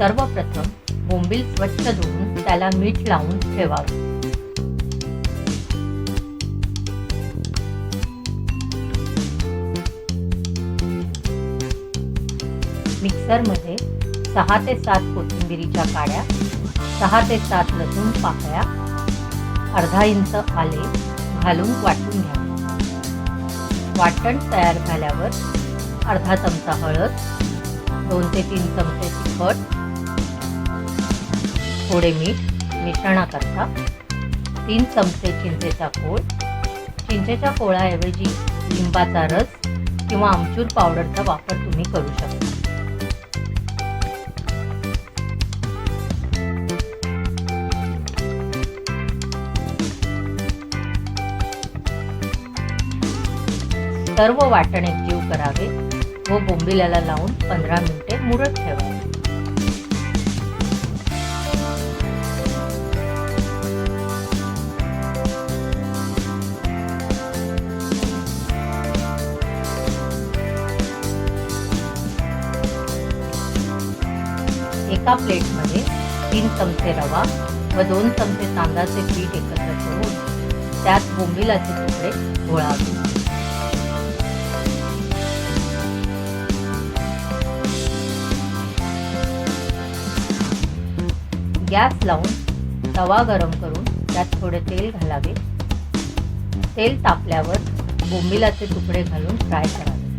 सर्वप्रथम बोंबील स्वच्छ धुवून त्याला मीठ लावून ठेवावे. मिक्सरमध्ये सहा ते सात कोथिंबिरीच्या काड्या सहा ते सात लसूण पाकळ्या अर्धा इंच आले घालून वाटून घ्या. वाटण तयार झाल्यावर अर्धा चमचा हळद दोन ते तीन चमचे तिखट थोडे मीठ मिश्रणाकरता तीन चमचे चिंचेचा कोळ चिंचेच्या कोळाऐवजी लिंबाचा रस किंवा आमचूर पावडरचा वापर तुम्ही करू शकता. सर्व वाटण एकजीव करावे व बोंबिल्याला लावून पंधरा मिनिटे मुरत ठेवावे. एका प्लेटमध्ये तीन चमचे रवा व दोन चमचे तांदळाचे पीठ एकत्र करून त्यात बोंबिलाचे तुकडे गोळावे गॅस लावून तवा गरम करून त्यात थोडे तेल घालावे. तेल तापल्यावर बोंबिलाचे तुकडे घालून फ्राय करावे.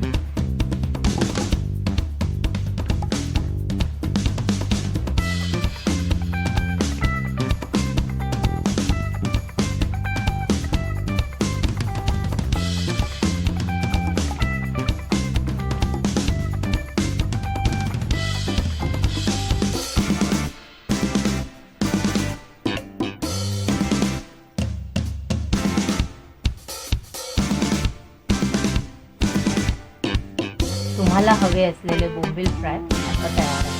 तुम्हाला हवे असलेले बोंबील फ्राय आता तयार आहे.